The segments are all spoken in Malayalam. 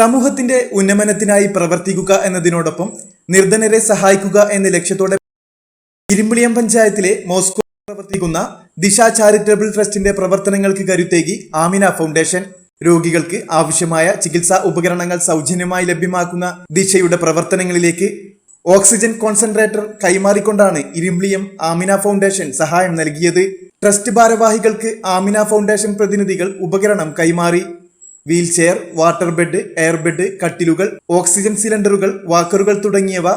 സമൂഹത്തിന്റെ ഉന്നമനത്തിനായി പ്രവർത്തിക്കുക എന്നതിനോടൊപ്പം നിർധനരെ സഹായിക്കുക എന്ന ലക്ഷ്യത്തോടെ ഇരുമ്പിളിയം പഞ്ചായത്തിലെ മോസ്കോ പ്രവർത്തിക്കുന്ന ദിശ ചാരിറ്റബിൾ ട്രസ്റ്റിന്റെ പ്രവർത്തനങ്ങൾക്ക് കരുത്തേകി ആമിന ഫൗണ്ടേഷൻ. രോഗികൾക്ക് ആവശ്യമായ ചികിത്സാ ഉപകരണങ്ങൾ സൗജന്യമായി ലഭ്യമാക്കുന്ന ദിശയുടെ പ്രവർത്തനങ്ങളിലേക്ക് ഓക്സിജൻ കോൺസെൻട്രേറ്റർ കൈമാറിക്കൊണ്ടാണ് ഇരുമ്പിളിയം ആമിന ഫൗണ്ടേഷൻ സഹായം നൽകിയത്. ട്രസ്റ്റ് ഭാരവാഹികൾക്ക് ആമിന ഫൗണ്ടേഷൻ പ്രതിനിധികൾ ഉപകരണം കൈമാറി. Wheelchair water bed air bed കട്ടിലുകൾ oxygen സിലിണ്ടറുകൾ വാക്കറുകൾ തുടങ്ങിയവ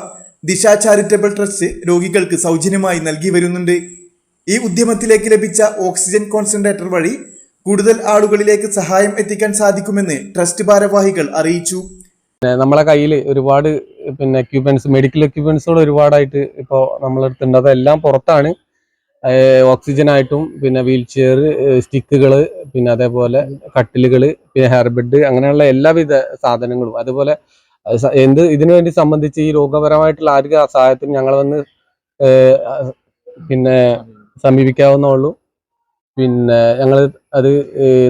ദിശ ചാരിറ്റബിൾ ട്രസ്റ്റ് രോഗികൾക്ക് സൗജന്യമായി നൽകി വരുന്നുണ്ട്. ഈ ഉദ്യമത്തിലേക്ക് ലഭിച്ച ഓക്സിജൻ കോൺസെൻട്രേറ്റർ വഴി കൂടുതൽ ആളുകളിലേക്ക് സഹായം എത്തിക്കാൻ സാധിക്കുമെന്ന് ട്രസ്റ്റ് ഭാരവാഹികൾ അറിയിച്ചു. നമ്മളെ കയ്യിൽ ഒരുപാട് പിന്നെ എക്യുപ്മെന്റ്സ് മെഡിക്കൽ എക്യുപ്മെന്റ്സുകൾ ഒരുപാടായിട്ട് ഇപ്പോൾ നമ്മളെടുത്തുണ്ട് അതെല്ലാം പുറത്താണ്. ഓക്സിജൻ ആയിട്ടും പിന്നെ വീൽ ചെയർ സ്റ്റിക്കുകൾ പിന്നെ അതേപോലെ കട്ടിലുകൾ പിന്നെ ഹെയർ ബെഡ് അങ്ങനെയുള്ള എല്ലാവിധ സാധനങ്ങളും. അതുപോലെ എന്ത് ഇതിനു വേണ്ടി സംബന്ധിച്ച് ഈ രോഗപരമായിട്ടുള്ള ആരോഗ്യ സഹായത്തിന് ഞങ്ങൾ വന്ന് പിന്നെ സമീപിക്കാവുന്നുള്ളൂ പിന്നെ ഞങ്ങൾ അത്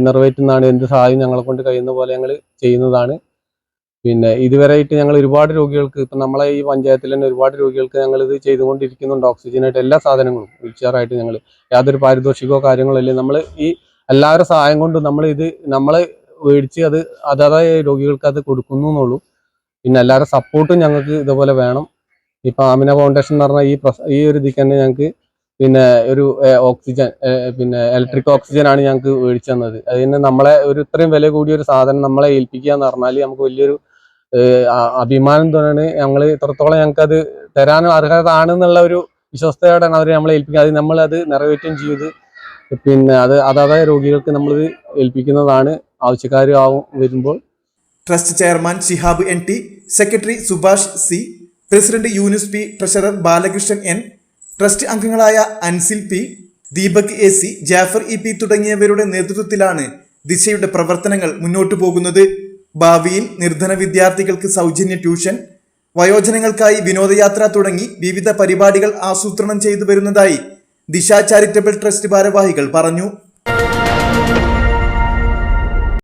നിറവേറ്റുന്നതാണ് എന്ത് സഹായം ഞങ്ങളെ കൊണ്ട് കഴിയുന്ന പോലെ ഞങ്ങൾ ചെയ്യുന്നതാണ്. പിന്നെ ഇതുവരെയായിട്ട് ഞങ്ങൾ ഒരുപാട് രോഗികൾക്ക് ഇപ്പം നമ്മളെ ഈ പഞ്ചായത്തിൽ തന്നെ ഒരുപാട് രോഗികൾക്ക് ഞങ്ങൾ ഇത് ചെയ്തുകൊണ്ടിരിക്കുന്നുണ്ട് ഓക്സിജനായിട്ട് എല്ലാ സാധനങ്ങളും വീൽചെയർ ആയിട്ട് ഞങ്ങൾ. യാതൊരു പാരിതോഷികമോ കാര്യങ്ങളോ ഇല്ല. നമ്മൾ ഈ എല്ലാവരുടെ സഹായം കൊണ്ട് നമ്മൾ ഇത് നമ്മൾ മേടിച്ച് അത് അതാതായ രോഗികൾക്ക് അത് കൊടുക്കുന്നു എന്നുള്ളൂ. പിന്നെ എല്ലാവരുടെ സപ്പോർട്ടും ഞങ്ങൾക്ക് ഇതുപോലെ വേണം. ഇപ്പം ആമിന ഫൗണ്ടേഷൻ എന്ന് പറഞ്ഞാൽ ഈ ഈ ഒരു ഇതിക്ക് തന്നെ ഞങ്ങൾക്ക് പിന്നെ ഒരു ഓക്സിജൻ പിന്നെ ഇലക്ട്രിക് ഓക്സിജൻ ആണ് ഞങ്ങൾക്ക് മേടിച്ചു തന്നത്. അതിന് നമ്മളെ ഒരു ഇത്രയും വില കൂടിയ ഒരു സാധനം നമ്മളെ ഏൽപ്പിക്കുക എന്ന് പറഞ്ഞാൽ നമുക്ക് വലിയൊരു അഭിമാനം തോന്നാണ് ഞങ്ങൾ ഇത്രത്തോളം ഞങ്ങൾക്ക് അത് തരാൻ അർഹതാണെന്നുള്ള ഒരു വിശ്വസ്തയോടെയാണ് അവർ നമ്മളെ ഏൽപ്പിക്കുക അത് നമ്മൾ അത് നിറവേറ്റുകയും ചെയ്ത് പിന്നെ അത് അതാത് രോഗികൾക്ക് നമ്മളിത് ഏൽപ്പിക്കുന്നതാണ് ആവശ്യക്കാർ ആവും വരുമ്പോൾ. Trust chairman Shihab N T secretary Subhash C president Yunus P treasurer Balakrishnan N trust അംഗങ്ങളായ Ansil P Deepak A C Jafar E P തുടങ്ങിയവരുടെ നേതൃത്വത്തിലാണ് ദിശയുടെ പ്രവർത്തനങ്ങൾ മുന്നോട്ടു പോകുന്നത്. ഭാവിയിൽ നിർധന വിദ്യാർത്ഥികൾക്ക് സൗജന്യ ട്യൂഷൻ വയോജനങ്ങൾക്കായി വിനോദയാത്ര തുടങ്ങി വിവിധ പരിപാടികൾ ആസൂത്രണം ചെയ്തു വരുന്നതായി ദിശ ചാരിറ്റബിൾ ട്രസ്റ്റ് ഭാരവാഹികൾ പറഞ്ഞു.